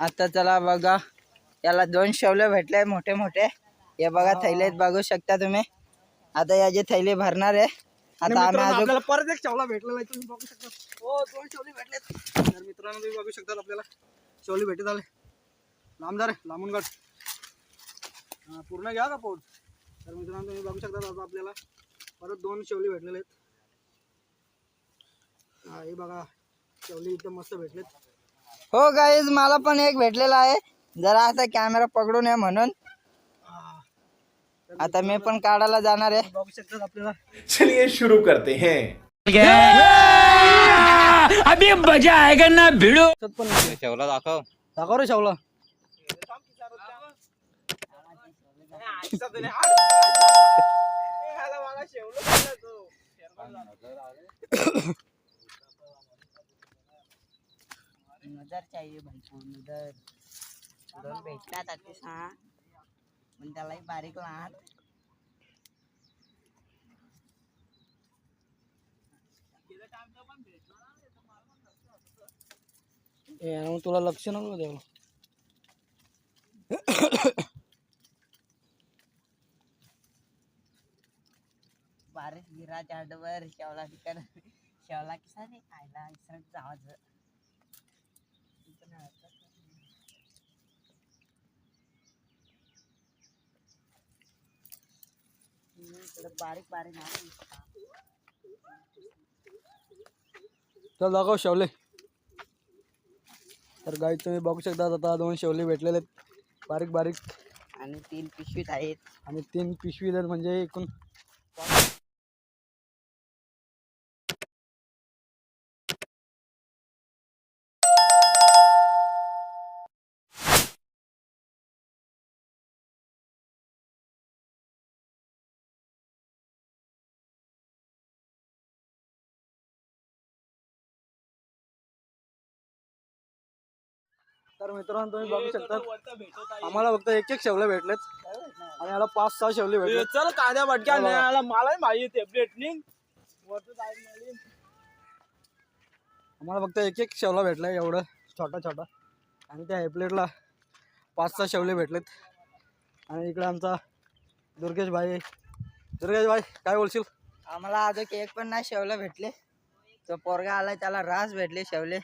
आता चला बघा. याला दोन शेवले भेटले मोठे मोठे. हे बघा थैलेत बघू शकता तुम्ही. आता याचे थैले भरणार आहे आता आम्ही मित्रांनो, अजून आपल्याला परत एक शेवला भेटलेला आहे तुम्ही बघू शकता. हो दोन शेवले भेटलेत. तर मित्रांनो तुम्ही बघू शकता आपल्याला. शेवले भेटत आले. लांब जा रे लांबून काढ. हा, पूर्ण घ्या का पोट. तर मित्रांनो तुम्ही बघू शकता आता आपल्याला. परत दोन शेवले भेटलेले आहेत. हा हे बघा. शेवली इथं मस्त भेटलेत. हो गाईज मला पण एक भेटलेला आहे. जरा आता कॅमेरा पकडू नये म्हणून. आता मी पण काढायला जाणार आहे. बघू शकतात आपल्याला. चलिए शुरू करते हैं. अभी मजा आएगा ना भिड़ो। दिसत पण नाही. दाखव. दाखव रे शेवला. नजर चाहिए भाई नजर दोन भेटला ताती सहा पण त्यालाही बारीक लहान ए, मग तुला लक्ष नको द्यावं बारीक गिरा झाडवर शेवला तिकड शेवला कसा रे खायला इसरत जावाचं बारीक बारीक चल दाखव शेवले. तर गाई तुम्ही बघू शकता आता दोन शेवले भेटलेले आहेत. बारीक बारीक. आणि तीन पिशवीत आहेत. आणि तीन पिशवी म्हणजे एकूण तर मित्रांनो तुम्ही बघू शकता आम्हाला फक्त एक एक शेवले भेटलेत. आणि याला पाच सहा शेवले भेटले चल कांद्या भटक्या चला. नाही आला मलाही माहिती प्लेटनिंग आम्हाला फक्त एक एक शेवला भेटलाय एवढं छोटा छोटा. आणि त्या हेपलेटला पाच सहा शेवले भेटलेत. आणि इकडे आमचा दुर्गेश भाई दुर्गेश भाई काय बोलशील? आम्हाला अजून एक पण नाही शेवले भेटले. तो पोरगा आलाय त्याला रास भेटले शेवले.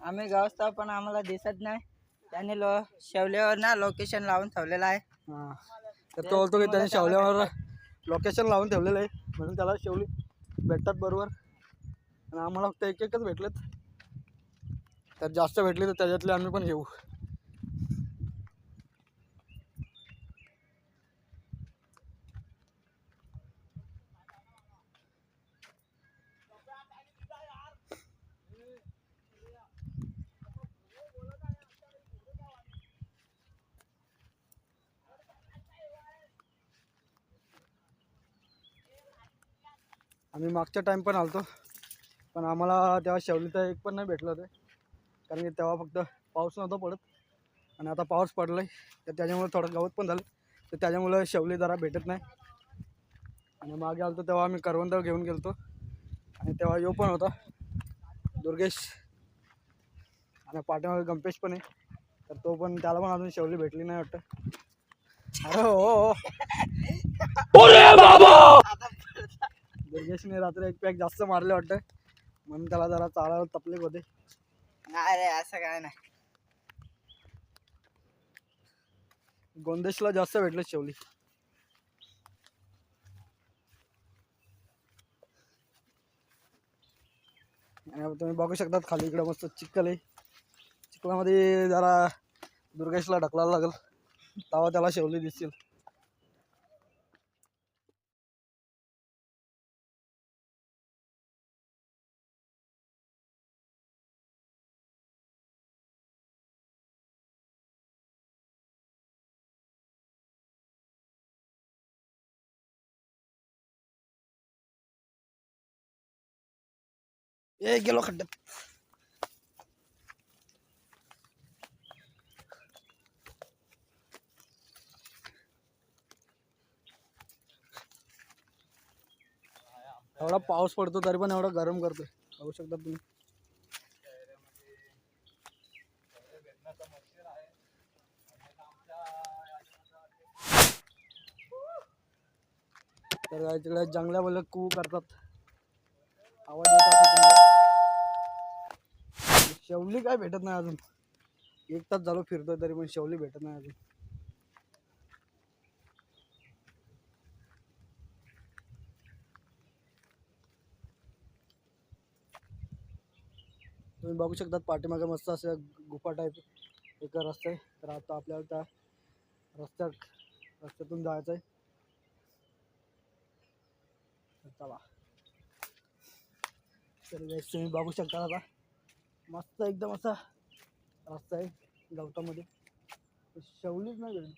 आम्ही गावस्ताव पण आम्हाला दिसत नाही. त्याने लो शेवलेवर ना लोकेशन लावून ठेवलेलं आहे. हां. तर तो बोलतो की त्याने शेवल्यावर लोकेशन लावून ठेवलेलं आहे. म्हणून त्याला शेवली भेटतात बरोबर. आणि आम्हाला फक्त एक एकच भेटलेत. तर जास्त भेटले तर त्याच्यातले आम्ही पण घेऊ. आम्ही मागच्या टाईम पण आलतो. पण आम्हाला तेव्हा शेवली तर एक पण नाही भेटलं होतं कारण की तेव्हा फक्त पाऊस नव्हता पडत. आणि आता पाऊस पडला आहे तर त्याच्यामुळे थोडं गवत पण झालं. तर त्याच्यामुळं शेवली जरा भेटत नाही. आणि मागे आलतो तेव्हा आम्ही करवंद घेऊन गेलतो. आणि तेव्हा यो पण होता. दुर्गेश. आणि पाठीमागे गंपेश पण आहे. तर तो पण त्याला पण अजून शेवली भेटली नाही वाटतं. अरे हो हो. दुर्गेशने रात्री एक पॅक जास्त मारले वाटतं. म्हणून त्याला जरा चालायला तकलीफ होते. नाही रे असं काय नाही. गोंदेशला जास्त भेटले शेवली तुम्ही बघू शकतात खाली इकडे मस्त चिखल आहे. चिखलामध्ये जरा दुर्गेशला ढकलायला लागेल. तेव्हा त्याला शेवली दिसतील ए गेलो खड्ड्यात. एवढा पाऊस पडतो तरी पण एवढा गरम करतो पाहू शकता तुम्ही. तर तिकडे जंगल्यामध्ये कू करतात. आवाज येत असतो तुम्हाला. शेवली काय भेटत नाही अजून. एक तास झालो फिरतोय तरी पण शेवली भेटत नाही अजून. तुम्ही बघू शकतात पाठीमागे मस्त असं गुफा टाईप एक रस्ता आहे. तर आता आपल्याला त्या रस्त्यात रस्त्यातून जायचं आहे. चला. तर तुम्ही बघू शकता आता. मस्त एकदम असा रस्ता आहे गवतामध्ये. शेवलीच नाही गेली.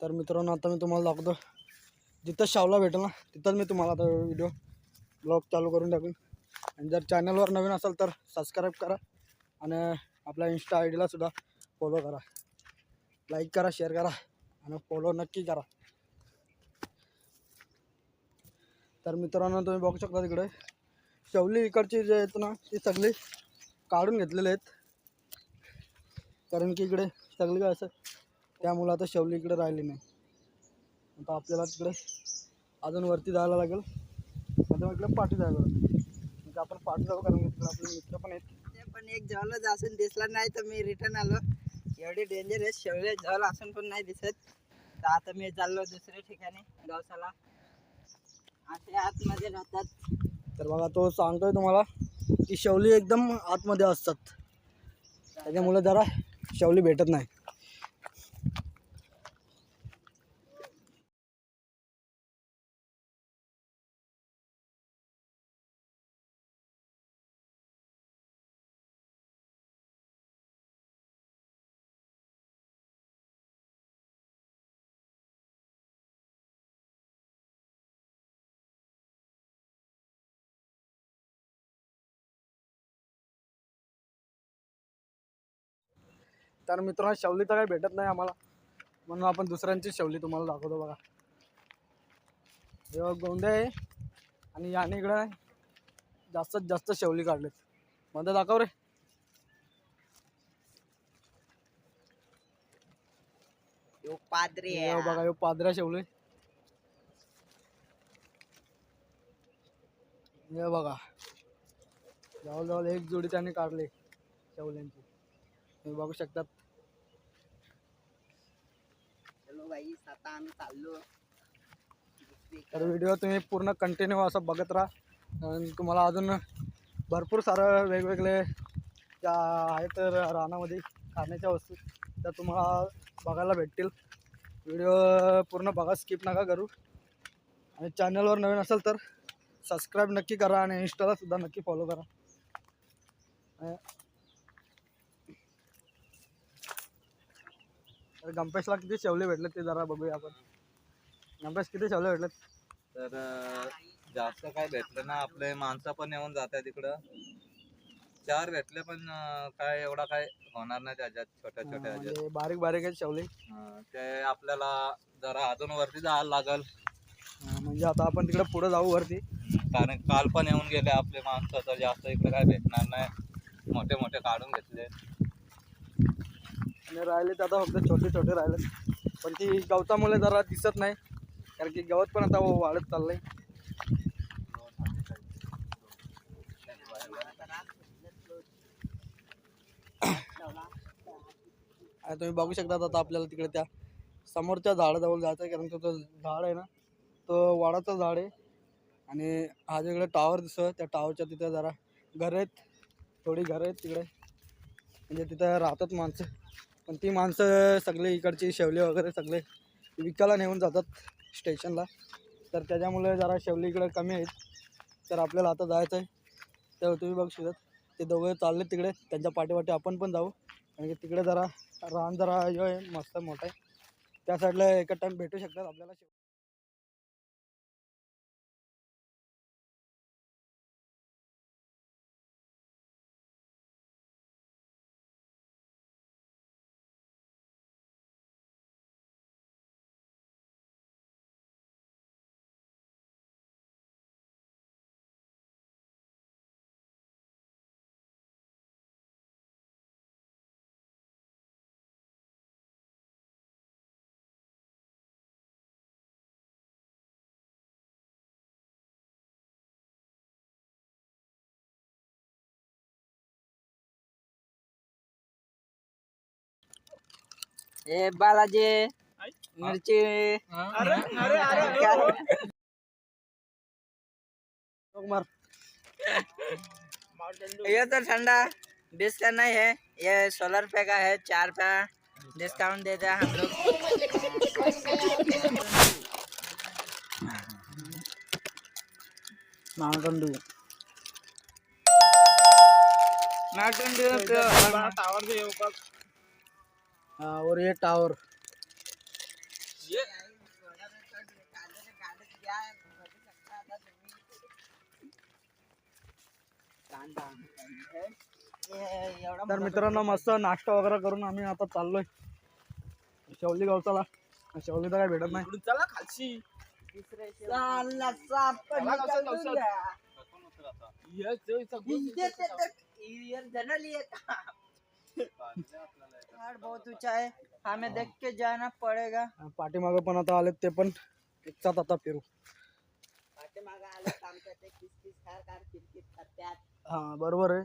तर मित्रांनो आता मी तुम्हाला दाखवतो. जिथं शावला भेटेल ना तिथंच मी तुम्हाला आता व्हिडिओ ब्लॉग चालू करून टाकेन. आणि जर चॅनलवर नवीन असाल तर सबस्क्राईब करा आणि आपल्या इन्स्टा आय डीला सुद्धा फॉलो करा. लाईक करा शेअर करा आणि फॉलो नक्की करा. तर मित्रांनो तुम्ही बघू शकता तिकडे. शवली इकडची जे आहेत ना ती सगळी काढून घेतलेले आहेत. कारण की इकडे सगळी काय असं त्यामुळं आता शवली इकडे राहिली नाही. आता आपल्याला तिकडे अजून वरती जायला लागेल. आता इकडे पाठी जायला लागेल. आपण पाठी जाऊ कारण तिकडे आपले मित्र पण आहेत. ते पण एक झोलच असून दिसला नाही तर मी रिटर्न आलो. एवढी डेंजर आहे शेवले झोल असून पण नाही दिसत. तर आता मी चाललो दुसऱ्या ठिकाणी गावसाला. असे आतमध्ये राहतात. तर बघा तो सांगतोय तुम्हाला की शवली एकदम आतमध्ये असतात. त्याच्यामुळे जरा शवली भेटत नाही. तर मित्रांनो शवली तर काही भेटत नाही आम्हाला. म्हणून आपण दुसऱ्यांची शवली तुम्हाला दाखवतो बघा. हे गोंडे आहे. आणि याने इकडं जास्तीत जास्त शवली काढलेत. मध्ये दाखव रे. यो पादरी बघा हे पादऱ्या शेवले. हे बघा. जवळजवळ एक जोडी त्यांनी काढले शेवल्यांची. तुम्ही बघू शकतात. चलो बाई आता आम्ही चाललो. तर व्हिडिओ तुम्ही पूर्ण कंटिन्यू असं बघत राहा. आणि तुम्हाला अजून भरपूर सारं वेगवेगळे त्या आहेत रानामध्ये खाण्याच्या वस्तू त्या तुम्हाला बघायला भेटतील. व्हिडिओ पूर्ण बघा स्किप नका करू. आणि चॅनलवर नवीन असेल तर सबस्क्राईब नक्की करा आणि इंस्टाला सुद्धा नक्की फॉलो करा. तर गंपेशला किती शेवले भेटले ते जरा बघूया आपण. गंपेश किती शेवले भेटले तर अं, जास्त काय भेटलं ना आपले माणसं पण येऊन जातात तिकडं चार भेटले पण अं, काय एवढा काय होणार नाही त्याच्यात छोट्या छोट्या ह्याच्यात. म्हणजे बारीक बारीक आहेत शेवले. अं, ते आपल्याला जरा अजून वरती जायला लागल. म्हणजे आता आपण तिकडे पुढे जाऊ वरती. कारण काल पण येऊन गेले आपले माणसं तर जास्त इकडे काय भेटणार नाही. मोठे मोठे काढून घेतले. आणि राहिले ते आता फक्त छोटे छोटे राहिले. पण ती गवतामुळे जरा दिसत नाही. कारण की गवत पण आता वाढत चाललंय. आणि तुम्ही बघू शकता आता आपल्याला तिकडे त्या समोरच्या झाडाजवळ जायचं आहे कारण तो झाड आहे ना तो वाडाचं झाड आहे. आणि हा जो इकडे टावर दिसतो त्या टावरच्या तिथं जरा घरं आहेत. थोडी घरं आहेत तिकडे. म्हणजे तिथं राहतात माणसं. पण ती माणसं सगळे इकडची शेवले वगैरे सगळे विकायला नेऊन जातात स्टेशनला. तर त्याच्यामुळे जरा शेवली इकडे कमी आहेत. तर आपल्याला आता जायचं आहे तर तुम्ही बघू शकतात ते दोघं चालले तिकडे. त्यांच्या पाठीवाटी आपण पण जाऊ. कारण की तिकडे जरा रान जरा हे आहे मस्त मोठं आहे. त्या साईडला एका टाईम भेटू शकतात आपल्याला. ए बालाजी मिरची। अरे अरे अरे कुमार ये तो ठंडा। बीस का नहीं है ये सोलह रुपए का है चार का डिस्काउंट देते हैं हम लोग। माउंटेन ड्यू माउंटेन ड्यू पे- टावर भी है ऊपर। हाँ, और ये टावर ये तर मित्रांनो मस्त नाश्ता वगैरे करून आम्ही आता चाललोय शेवली गावचाला शेवली तर काय भेटत नाही चला जनरल यार बहुत ऊंचा है। हमें देख के जाना पड़ेगा। पाठीमागं पण आता आलेत ते पण एकचाच आता फिरू। पाठीमागं आले खार खार किरकिर हा बरोबर आहे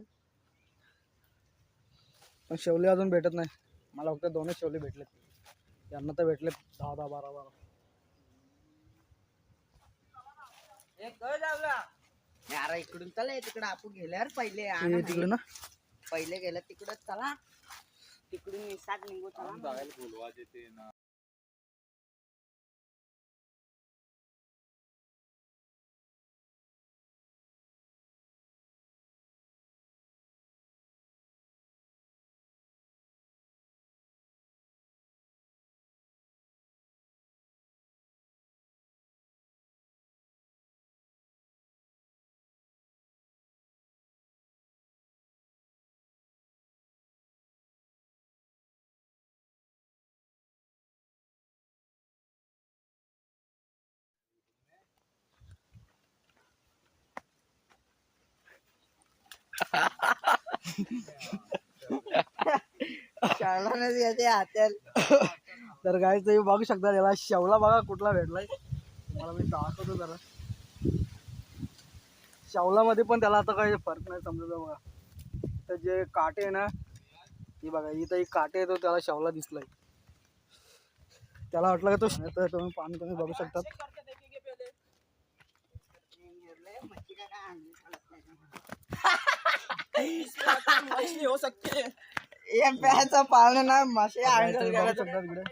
पण शेवली अजून भेटत नाही। मला फक्त दोनच शेवली भेटलेत। यांना तर भेटलेत दहा दहा बारा बारा जाऊला यार इकडून चला तिकडे आपण गेल्यावर पहिले. तिकडे ना. पहिले गेलं तिकडं चला. तिकडून निसात निघू चला. जायला बोलवा देते ना. शाळानच येते हातात तर काय तुम्ही बघू शकता याला शेवला बघा कुठला भेटलाय. तुम्हाला मी दाखवतो जरा. शेवलामध्ये पण त्याला आता काही फरक नाही समजत बघा. तर जे काटे आहे ना ही बघा इथं एक काटे आहे तो त्याला शेवला दिसलाय. त्याला वाटलं का तो तुम्ही पाणी तुम्ही बघू शकतात. मछली हो सकती है ये प्याचं पाळणं ना आणलं तुम्ही गेलं इकडे.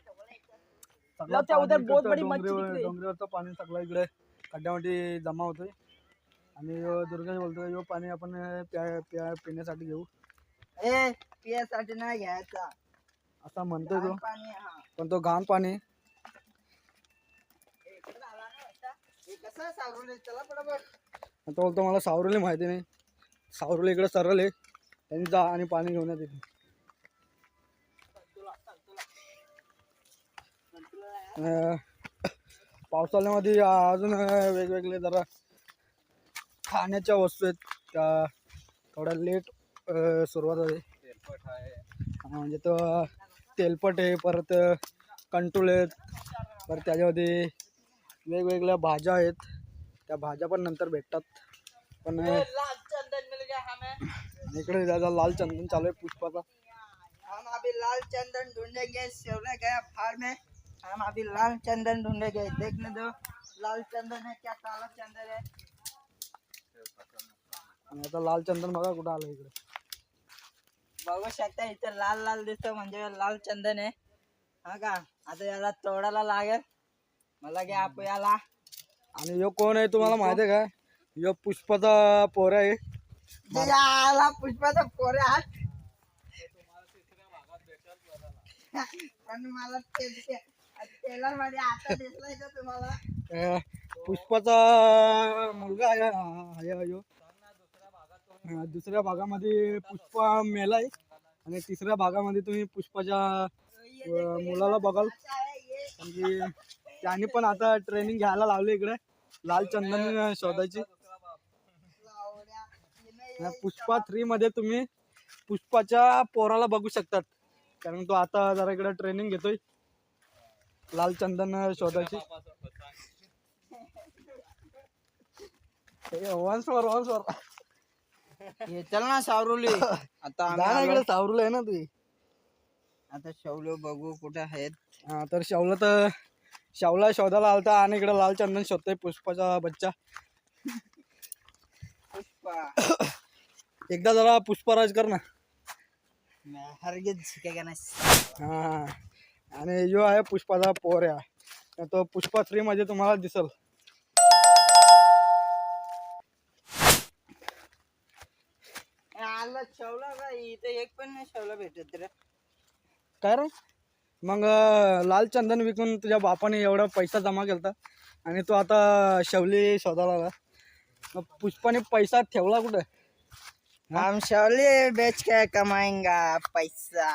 सगळं लव त्या उधर पाणी बहुत इकडचं बड़ी मच्छी डोंगरीवर- दिख रही. डोंगरीवरचं पाणी सगळं इकडे. खड्ड्यामध्ये जमा होतोय. आणि ह्यो दुर्गा बोलतोय ह्यो पाणी आपण प्या प्या पिण्यासाठी घेऊ. ए पियासाठी नाही घ्यायचा. असा म्हणतोय तो. पाणी हा. पण तो घाण पाणी. हे सावरून तो बोलतो मला सावरुली माहिती नाही. सावरुली इकडे सरळ आहे त्यांनी जा आणि पाणी घेऊन येते तिथे. पावसाळ्यामध्ये अजून वेगवेगळे जरा खाण्याच्या वस्तू आहेत. त्या थोड्या लेट सुरुवात होते तेलपट आहे. म्हणजे तो तेलपट आहे परत कंटूल आहेत. परत त्याच्यामध्ये वेगवेगळ्या भाज्या आहेत. त्या भाज्या पण नंतर भेटतात. पण इकडे त्याचा लाल चंदन चालू आहे पुष्पाचा हम अभी लाल चंदन ढूंढेंगे सेवने गया फार में हम अभी लाल चंदन ढूंढेंगे देखने दो। लाल चंदन है क्या काला चंदन है? आता लाल चंदन बघा कुठं आलं इकडे बघू शकता इथं लाल लाल दिसतो म्हणजे लाल चंदन आहे हा का आता याला तोडायला लागेल। मला घ्या आपण याला। आणि ह्यो कोण आहे तुम्हाला माहिती आहे का ह्यो पुष्पाचा पोर आहे याला पुष्पाचा पण मला ते टेलरमध्ये आता दिसलाय का तुम्हाला? अं, पुष्पाचा मुलगा आहे दुसऱ्या भागामध्ये पुष्पा मेलाय. आणि तिसऱ्या भागामध्ये तुम्ही पुष्पाच्या मुलाला बघाल. म्हणजे त्यांनी पण आता ट्रेनिंग घ्यायला लावली इकडे. लाल चंदन शोधायची. पुष्पा थ्री मध्ये तुम्ही पुष्पाच्या पोराला बघू शकतात. कारण तो आता जरा इकडे ट्रेनिंग घेतोय. लाल चंदन शोधायची. वन्स फॉर वन्स फॉर चल ना सावरुली. आता इकडे. सावरूल आहे ना तुझी आता शवलो बघू कुठे आहेत. हा, तर शावला तर शावला शोधायला आलता आणि इकडे लाल चंदन शोधतोय पुष्पाचा बच्चा. पुष्पा. एकदा जरा पुष्पराज कर ना. नाही हा. आणि जो आहे पुष्पाचा पोऱ्या तो पुष्पा थ्री मध्ये तुम्हाला दिसल. आला शवला का इथे एक पण नाही शवला भेटत रे. काय रे? मग अं, लाल चंदन विकून तुझ्या बापाने एवढा पैसा जमा केलता आणि तो आता शवली शोधायला आला. मग पुष्पाने पैसा ठेवला कुठे? हम शवले बेच के कमाएँगा पैसा।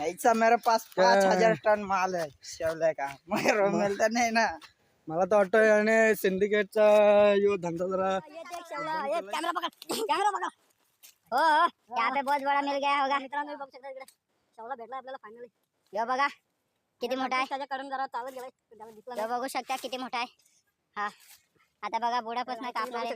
ऐसा मेरे पास पाँच हज़ार टन माल है शवले का। मगर वो मिलता नहीं ना। मला तर वाटतं आणि सिंडिकेटचा यो धंदा जरा कैमरा पकड़ कैमरा पकड़। हो हो यहाँ पे बहुत बड़ा मिल गया होगा। मित्रांनो बघू शकता इकडे शवला भेटला आपल्याला फायनली यो बघा किती मोठा आहे? त्याच्याकडून जरा चालत गेलाय यो बघू शकता किती मोठा आहे? हा. आता बघा बुडापासून कापणार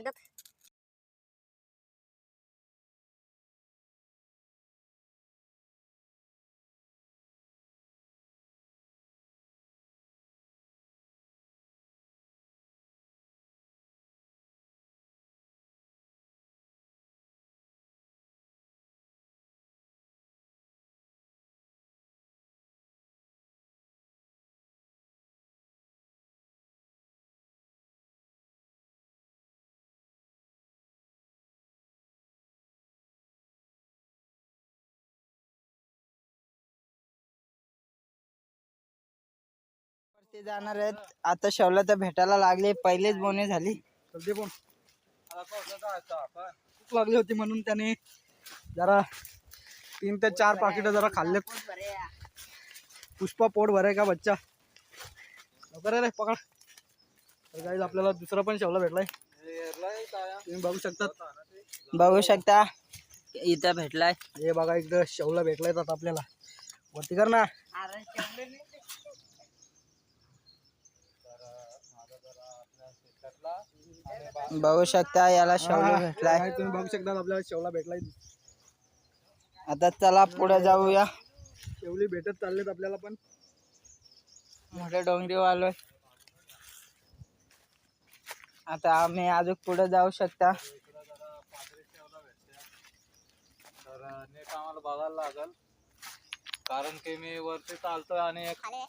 ते जाणार आहेत. आता शवला तर भेटायला लागले. पहिलेच बोने झाली. पण भूक लागली होती म्हणून त्याने जरा तीन ते चार पाकिट जरा खाल्लेत. पुष्पा पोट भरे का बच्चा? लवकर ये रे पकड. तर आपल्याला दुसरा पण शेवला भेटलाय. तुम्ही बघू शकतात बघू शकता. इथं भेटलाय. हे बघा इकडं शेवला भेटलाय आता आपल्याला. वरती कर ना. बघू शकता याला शवला भेटलाय. तुम्ही बघू शकतात आपल्याला शेवला भेटलाय. आता चला पुढे जाऊया. शेवली भेटत चाललेत आपल्याला पण. मोठ्या डोंगरी आलोय आता आम्ही अजून पुढे जाऊ शकता. तर नीट आम्हाला बघायला लागल. कारण की मी वरती चालतोय आणि एक खाले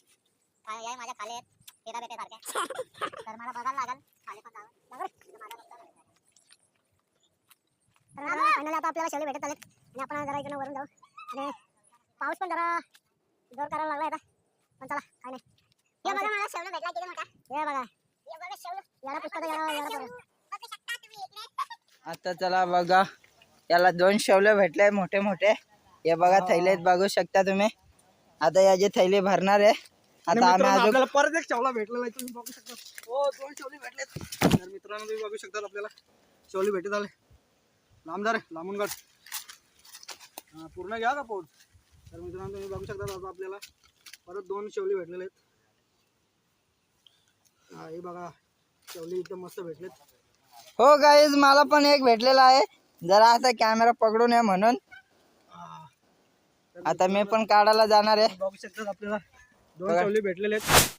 खाले आहे माझ्या खाले आहेत. तेरा बेटे सारखे तर मला बघायला लागल. खाले पण जावं. आता आपल्याला भेटत आलेत. आणि आपण जरा इकडनं वरून जाऊ. आणि पाऊस पण जरा जोर करायला लागला आता. पण चला काय नाही. हे बघा मला शेवलं भेटला किती मोठा? हे बघा. हे बघा शेवलं याला पुष्पाचं याला याला बघा. आता चला बघा. याला दोन शेवले भेटले मोठे मोठे हे बघा थैलेत बघू शकता तुम्ही. आता याची थैली भरणार आहे आता आम्ही अजून आपल्याला परत एक शेवला भेटलेला आहे तुम्ही बघू शकता. हो दोन शेवले भेटलेत. तर मित्रांनो तुम्ही बघू शकता आपल्याला. शेवली भेटत आले. लांब जा रे लांबून हा, पूर्ण घ्या का पोट? तर मित्रांनो तुम्ही बघू शकता आता आपल्याला. परत दोन शेवली भेटलेले आहेत. हा बघा. शेवली एकदम मस्त भेटलेत. हो गाईज मला पण एक भेटलेला आहे. जरा आता कॅमेरा पकडू नये म्हणून. आता मी पण काढायला जाणार आहे. बघू शकतात आपल्याला. दोन बघा. भेटलेले आहेत.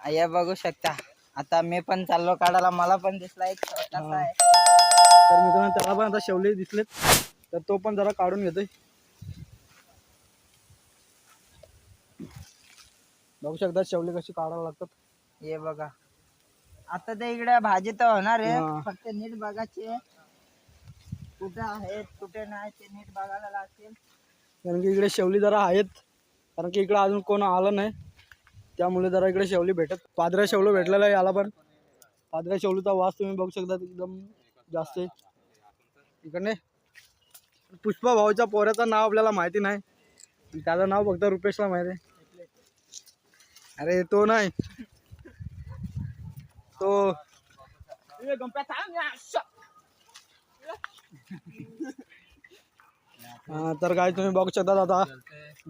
या बघू शकता. आता मी पण चाललो काढायला. मला पण दिसला एक छोटासा आहे. तर मित्रांनो त्याला पण आता शेवले दिसलेत. तर तो पण जरा काढून घेतोय. बघू शकता शेवले कशी काढायला लागतात. हे बघा. आता ते इकडे भाजी तर होणार आहे. फक्त नीट बघायचे कुठे आहेत कुठे नाही ते नीट बघायला लागतील. कारण की इकडे शेवली जरा आहेत. कारण की इकडे अजून कोण आलं नाही. त्यामुळे जरा इकडे शेवली भेटत. पादऱ्या शेवलं भेटलेलं आहे याला पण. पादऱ्या शेवलीचा वास तुम्ही बघू शकता एकदम जास्त आहे. इकडे पुष्पा भाऊच्या पोऱ्याचं नाव आपल्याला माहिती नाही. त्याचं नाव फक्त रुपेशला माहिती आहे. अरे तो नाही. तो हा, तर काय तुम्ही बघू शकता आता.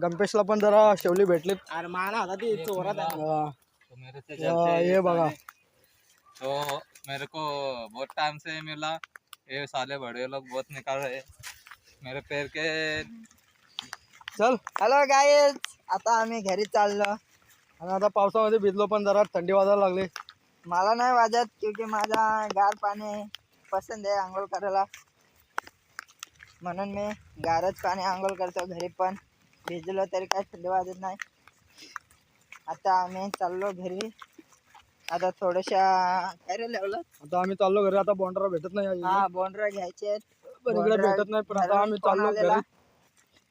गणपेशला पण जरा शेवली भेटलीत. अरे माना आता ते चोरात आहे. हा. तो मेरे से या, जल्दी ये बघा. तो मेरे को बहुत टाइम से मिला। ये साले बड़े लोग बहुत निकाल रहे मेरे पैर के चल. हॅलो गाईज आता आम्ही घरी चाललो. आणि आता पावसामध्ये भिजलो पण जरा थंडी वाजायला लागली. मला नाही वाजत क्योंकि माझा गार पाणी पसंत आहे आंघोळ करायला. म्हणून मी गारच पाणी आंघोळ करतो घरी पण. भिजलो तरी काय थंडी वाजत नाही. आता आम्ही चाललो घरी. आता थोड्याशा काय रे लावलं? आता आम्ही चाललो घरी आता बॉन्डरा भेटत नाही हा बोंडरा घ्यायचे भेटत नाही पण आता आम्ही चाललो. घरी.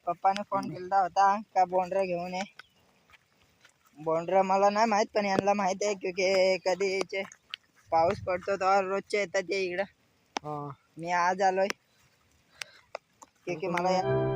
पप्पाने फोन केला होता का बोंडरा घेऊन ये. बोंडरा मला नाही माहीत पण यांना माहीत आहे क्योंकि कधीचे पाऊस पडतो तेव्हा रोजचे येतात ते इकडं. मी आज आलोय. के मला या-